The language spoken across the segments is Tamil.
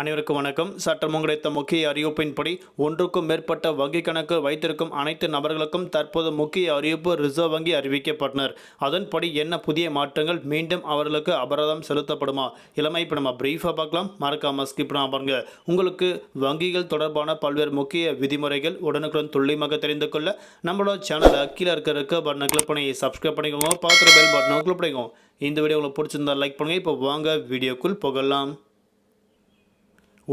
அனைவருக்கும் வணக்கம். சட்டம் கிடைத்த முக்கிய அறிவிப்பின்படி ஒன்றுக்கும் மேற்பட்ட வங்கி கணக்கு வைத்திருக்கும் அனைத்து நபர்களுக்கும் தற்போது முக்கிய அறிவிப்பு ரிசர்வ் வங்கி அறிவிக்கப்பட்டனர். அதன்படி என்ன புதிய மாற்றங்கள் மீண்டும் அவர்களுக்கு அபராதம் செலுத்தப்படுமா? இளமை இப்போ நம்ம பிரீஃபாக பார்க்கலாம். மறக்காம ஸ்கிப் பண்ணாம பாருங்க. உங்களுக்கு வங்கிகள் தொடர்பான பல்வேறு முக்கிய விதிமுறைகள் உடனுக்குடன் துல்லியமாக தெரிந்து கொள்ள நம்மளோட சேனலை கீழே இருக்க இருக்க பட்டனை கிளிக் பண்ணி சப்ஸ்கிரைப் பண்ணிக்கோங்க. பார்த்துட்டு பெல் பட்டனை கிளிக் பண்ணிக்கோங்க. இந்த வீடியோ உங்களுக்கு பிடிச்சிருந்தா லைக் பண்ணுங்கள் இப்போ வாங்க வீடியோக்குள் புகழலாம்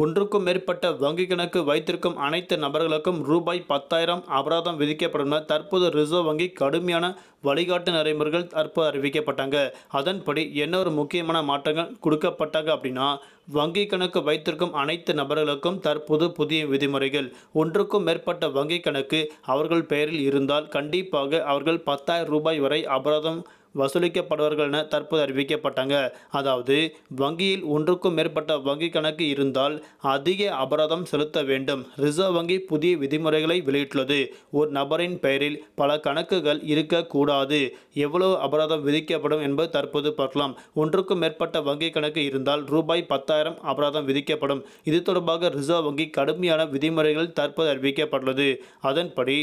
ஒன்றுக்கும் மேற்பட்ட வங்கி கணக்கு வைத்திருக்கும் அனைத்து நபர்களுக்கும் ரூபாய் பத்தாயிரம் அபராதம் விதிக்கப்படும் தற்போது ரிசர்வ் வங்கி கடுமையான வழிகாட்டு நடைமுறைகள் தற்போது அறிவிக்கப்பட்டாங்க. அதன்படி என்ன ஒரு முக்கியமான மாற்றங்கள் கொடுக்கப்பட்டாங்க அப்படின்னா வங்கி கணக்கு வைத்திருக்கும் அனைத்து நபர்களுக்கும் தற்போது புதிய விதிமுறைகள். ஒன்றுக்கும் மேற்பட்ட வங்கி கணக்கு அவர்கள் பெயரில் இருந்தால் கண்டிப்பாக அவர்கள் பத்தாயிரம் ரூபாய் வரை அபராதம் வசூலிக்கப்படுவார்கள் என தற்போது அறிவிக்கப்பட்டாங்க. அதாவது வங்கியில் ஒன்றுக்கும் மேற்பட்ட வங்கி கணக்கு இருந்தால் அதிக அபராதம் செலுத்த வேண்டும். ரிசர்வ் வங்கி புதிய விதிமுறைகளை வெளியிட்டுள்ளது. ஒரு நபரின் பெயரில் பல கணக்குகள் இருக்கக்கூடாது. எவ்வளவு அபராதம் விதிக்கப்படும் என்பது தற்போது பார்க்கலாம். ஒன்றுக்கும் மேற்பட்ட வங்கி கணக்கு இருந்தால் ரூபாய் பத்தாயிரம் அபராதம் விதிக்கப்படும். இது தொடர்பாக ரிசர்வ் வங்கி கடுமையான விதிமுறைகள் தற்போது அறிவிக்கப்பட்டுள்ளது. அதன்படி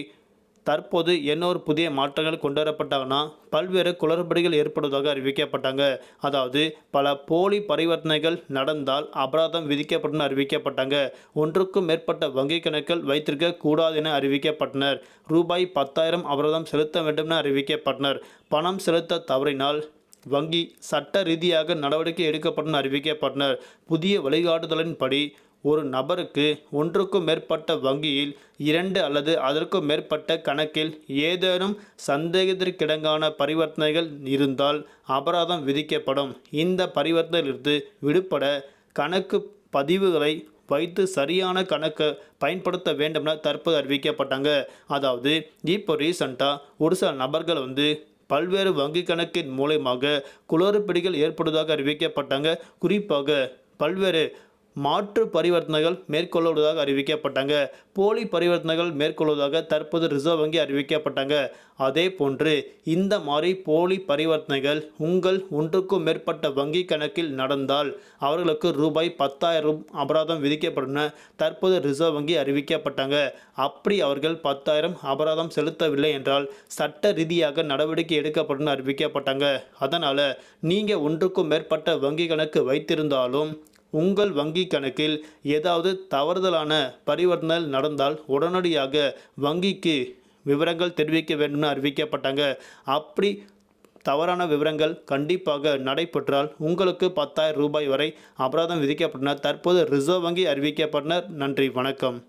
தற்போது என்ன ஒரு புதிய மாற்றங்கள் கொண்டு வரப்பட்டாங்கன்னா பல்வேறு குளறுபடிகள் ஏற்படுவதாக அறிவிக்கப்பட்டாங்க. அதாவது பல போலி பரிவர்த்தனைகள் நடந்தால் அபராதம் விதிக்கப்படும் அறிவிக்கப்பட்டாங்க. ஒன்றுக்கும் மேற்பட்ட வங்கி கணக்கில் வைத்திருக்க கூடாது என அறிவிக்கப்பட்டனர். ரூபாய் பத்தாயிரம் அபராதம் செலுத்த வேண்டும் என அறிவிக்கப்பட்டனர். பணம் செலுத்த தவறினால் வங்கி சட்ட ரீதியாக நடவடிக்கை எடுக்கப்படும் அறிவிக்கப்பட்டனர். புதிய வழிகாட்டுதலின்படி ஒரு நபருக்கு ஒன்றுக்கும் மேற்பட்ட வங்கியில் இரண்டு அல்லது அதற்கும் மேற்பட்ட கணக்கில் ஏதேனும் சந்தேகத்திற்கிடங்கான பரிவர்த்தனைகள் இருந்தால் அபராதம் விதிக்கப்படும். இந்த பரிவர்த்தனையிலிருந்து விடுபட கணக்கு பதிவுகளை வைத்து சரியான கணக்கை பயன்படுத்த வேண்டும் என தற்போது அறிவிக்கப்பட்டாங்க. அதாவது இப்போ ரீசண்டாக ஒரு சில நபர்கள் வந்து பல்வேறு வங்கி கணக்கின் மூலயமாக குளறுபடிகள் ஏற்படுவதாக அறிவிக்கப்பட்டாங்க. குறிப்பாக பல்வேறு மாற்று பரிவர்த்தனைகள் மேற்கொள்வதாக அறிவிக்கப்பட்டாங்க. போலி பரிவர்த்தனைகள் மேற்கொள்வதாக தற்போது ரிசர்வ் வங்கி அறிவிக்கப்பட்டாங்க. அதே போன்று இந்த மாதிரி போலி பரிவர்த்தனைகள் உங்கள் ஒன்றுக்கும் மேற்பட்ட வங்கி கணக்கில் நடந்தால் அவர்களுக்கு ரூபாய் பத்தாயிரம் அபராதம் விதிக்கப்படும் தற்போது ரிசர்வ் வங்கி அறிவிக்கப்பட்டாங்க. அப்படி அவர்கள் பத்தாயிரம் அபராதம் செலுத்தவில்லை என்றால் சட்ட ரீதியாக நடவடிக்கை எடுக்கப்படும் அறிவிக்கப்பட்டாங்க. அதனால் நீங்கள் ஒன்றுக்கும் மேற்பட்ட வங்கி கணக்கு வைத்திருந்தாலும் உங்கள் வங்கி கணக்கில் ஏதாவது தவறுதலான பரிவர்த்தனை நடந்தால் உடனடியாக வங்கிக்கு விவரங்கள் தெரிவிக்க வேண்டும்னு அறிவிக்கப்பட்டாங்க. அப்படி தவறான விவரங்கள் கண்டிப்பாக நடைபெற்றால் உங்களுக்கு பத்தாயிரம் ரூபாய் வரை அபராதம் விதிக்கப்பட்டனர் தற்போது ரிசர்வ் வங்கி அறிவிக்கப்பட்டனர். நன்றி வணக்கம்.